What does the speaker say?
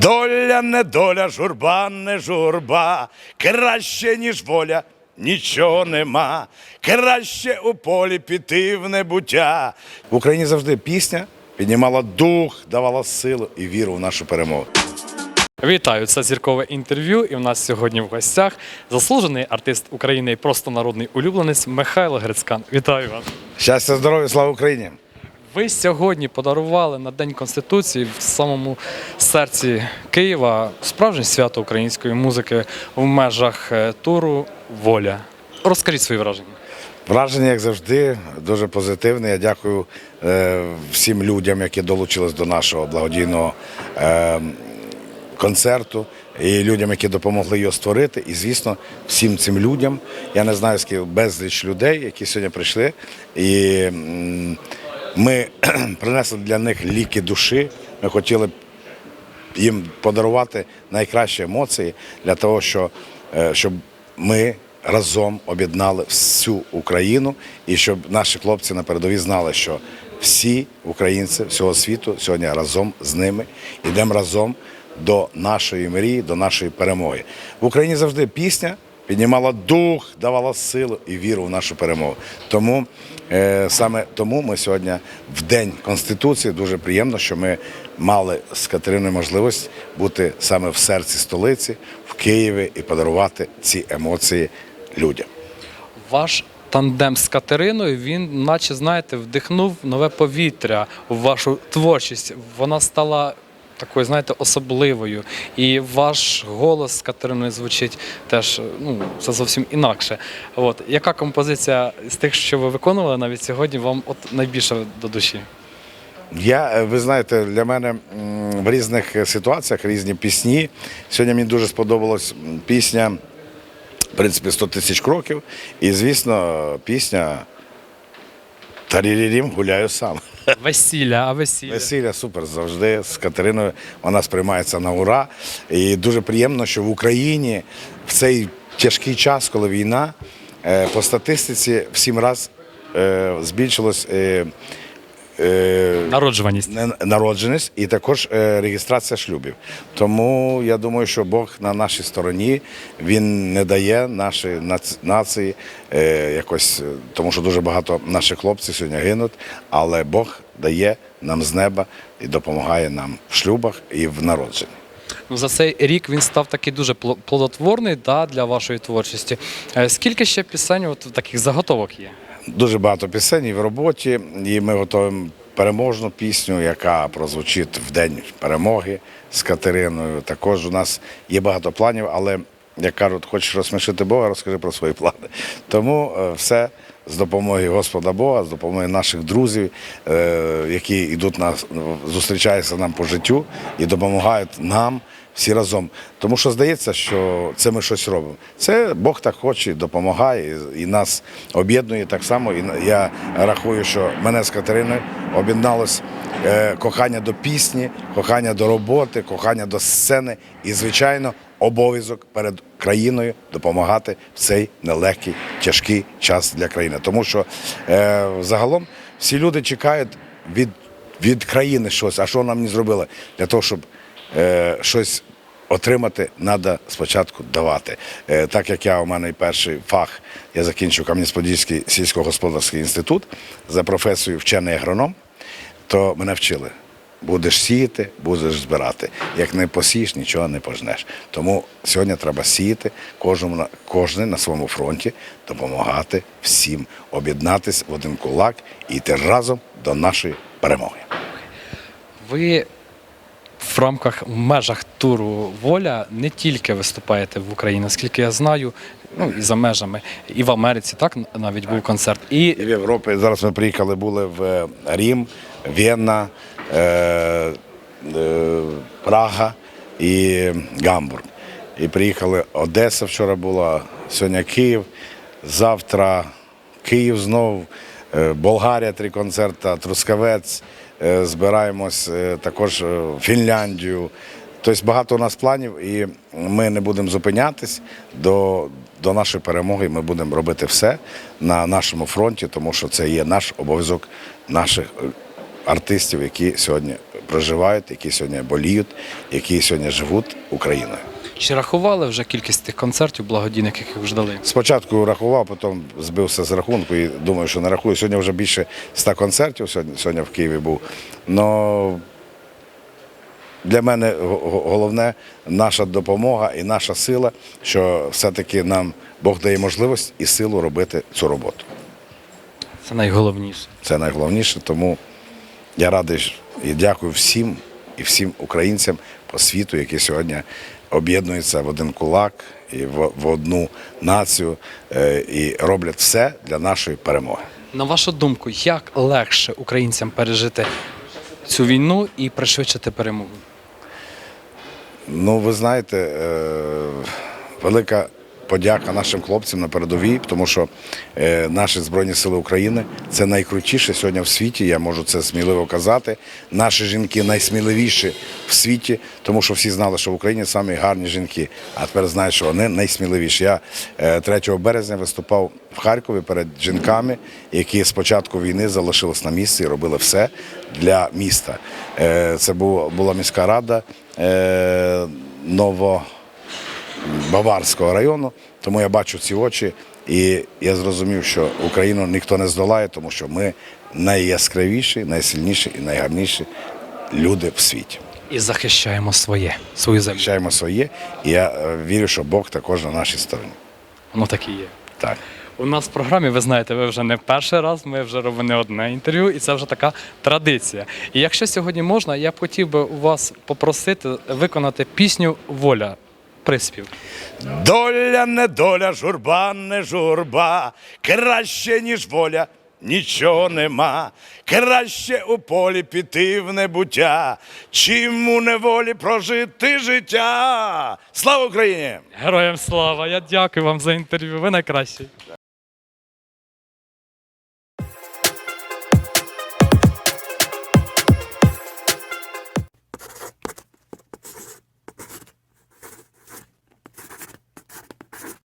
Доля не доля, журба не журба, краще, ніж воля, нічого нема. Краще у полі піти в небуття. В Україні завжди пісня піднімала дух, давала силу і віру в нашу перемогу. Вітаю, це зіркове інтерв'ю. І в нас сьогодні в гостях заслужений артист України і просто народний улюбленець Михайло Грицькан. Вітаю вас. Щастя, здоров'я, слава Україні! Ви сьогодні подарували на День Конституції в самому серці Києва справжнє свято української музики в межах е, туру Воля. Розкажіть свої враження. Враження, як завжди, дуже позитивне. Я дякую е, всім людям, які долучились до нашого благодійного е, концерту, і людям, які допомогли його створити. І, звісно, всім цим людям. Я не знаю, скільки безліч людей, які сьогодні прийшли. І м, ми принесли для них ліки душі. Ми хотіли їм подарувати найкращі емоції для того, що, е, щоб ми разом об'єднали всю Україну і щоб наші хлопці на передовій знали, що всі українці всього світу сьогодні разом з ними йдемо разом до нашої мрії, до нашої перемоги. В Україні завжди пісня піднімала дух, давала силу і віру в нашу перемогу. Тому е, саме тому ми сьогодні в День Конституції дуже приємно, що ми мали з Катериною можливість бути саме в серці столиці, в Києві і подарувати ці емоції людям. Ваш тандем з Катериною, він, наче знаєте, вдихнув нове повітря в вашу творчість. Вона стала такою, знаєте, особливою. І ваш голос з Катериною звучить теж ну, це зовсім інакше. От. Яка композиція з тих, що ви виконували навіть сьогодні, вам от найбільше до душі? Я, е, ви знаєте, для мене в різних ситуаціях різні пісні. Сьогодні мені дуже сподобалась пісня, в принципі, 100 тисяч кроків. І, звісно, пісня Тарірірім гуляю сам. Весілля, а весілля. Весілля супер завжди з Катериною. Вона сприймається на ура. І дуже приємно, що в Україні в цей тяжкий час, коли війна, е, по статистиці в сім раз е, збільшилось. Е, е, Народжуваність. народженість і також е, реєстрація шлюбів. Тому я думаю, що Бог на нашій стороні він не дає нашій нац- нації е, якось, тому що дуже багато наших хлопців сьогодні гинуть, але Бог дає нам з неба і допомагає нам в шлюбах і в народженні. Ну, за цей рік він став такий дуже пло- плодотворний да, для вашої творчості. Скільки ще пісень от, таких заготовок є? Дуже багато пісень і в роботі, і ми готуємо переможну пісню, яка прозвучить в день перемоги з Катериною. Також у нас є багато планів, але як кажуть, хочеш розсмішити Бога, розкажи про свої плани. Тому е, все з допомогою Господа Бога, з допомогою наших друзів, е, які йдуть нас, зустрічаються нам по життю і допомагають нам всі разом. Тому що здається, що це ми щось робимо. Це Бог так хоче, допомагає і, нас об'єднує так само. І я рахую, що мене з Катериною об'єдналось е, кохання до пісні, кохання до роботи, кохання до сцени і, звичайно, обов'язок перед країною допомагати в цей нелегкий, тяжкий час для країни. Тому що е, загалом всі люди чекають від, від країни щось, а що нам не зробили для того, щоб е, щось отримати, треба спочатку давати. Е, так як я у мене перший фах, я закінчив Кам'янець-Подільський сільськогосподарський інститут за професією вчений агроном, то мене вчили. Будеш сіяти, будеш збирати. Як не посієш, нічого не пожнеш. Тому сьогодні треба сіяти, кожному на кожен на своєму фронті допомагати всім об'єднатися в один кулак і йти разом до нашої перемоги. Ви в рамках в межах туру Воля не тільки виступаєте в Україні, наскільки я знаю, ну і за межами, і в Америці, так навіть був концерт. І І в Європі зараз ми приїхали, були в е, Рім, Вєнна, Прага і Гамбург. І приїхали Одеса вчора була, сьогодні Київ, завтра Київ знову, е, Болгарія три концерти, Трускавець. е, Збираємось е, також е, Фінляндію. Тобто багато у нас планів, і ми не будемо зупинятись до, до нашої перемоги. Ми будемо робити все на нашому фронті, тому що це є наш обов'язок наших е, артистів, які сьогодні проживають, які сьогодні боліють, які сьогодні живуть Україною. Чи рахували вже кількість тих концертів благодійних, яких вже дали? Спочатку рахував, потім збився з рахунку і думаю, що не рахую. Сьогодні вже більше 100 концертів сьогодні, сьогодні в Києві був. Но для мене го- го- головне наша допомога і наша сила, що все-таки нам Бог дає можливість і силу робити цю роботу. Це найголовніше. Це найголовніше, тому я радий і дякую всім і всім українцям по світу, які сьогодні об'єднуються в один кулак і в, одну націю е, і роблять все для нашої перемоги. На вашу думку, як легше українцям пережити цю війну і пришвидшити перемогу? Ну, ви знаєте, е, велика подяка нашим хлопцям на передовій, тому що е, наші Збройні Сили України це найкрутіше сьогодні в світі. Я можу це сміливо казати. Наші жінки найсміливіші в світі, тому що всі знали, що в Україні самі гарні жінки. А тепер знають, що вони найсміливіші. Я е, 3 березня виступав в Харкові перед жінками, які з початку війни залишились на місці і робили все для міста. Е, Це була міська рада е, Ново. Баварського району, тому я бачу ці очі, і я зрозумів, що Україну ніхто не здолає, тому що ми найяскравіші, найсильніші і найгарніші люди в світі. І захищаємо своє, свою землю. Захищаємо своє, і я е, вірю, що Бог також на нашій стороні. Воно так і є. Так. У нас в програмі, ви знаєте, ви вже не перший раз, ми вже робимо не одне інтерв'ю, і це вже така традиція. І якщо сьогодні можна, я б хотів би у вас попросити виконати пісню Воля. Приспів. Доля не доля, журба не журба, краще, ніж воля, нічого нема. Краще у полі піти в небуття, чим у неволі прожити життя. Слава Україні! Героям слава! Я дякую вам за інтерв'ю. Ви найкращий.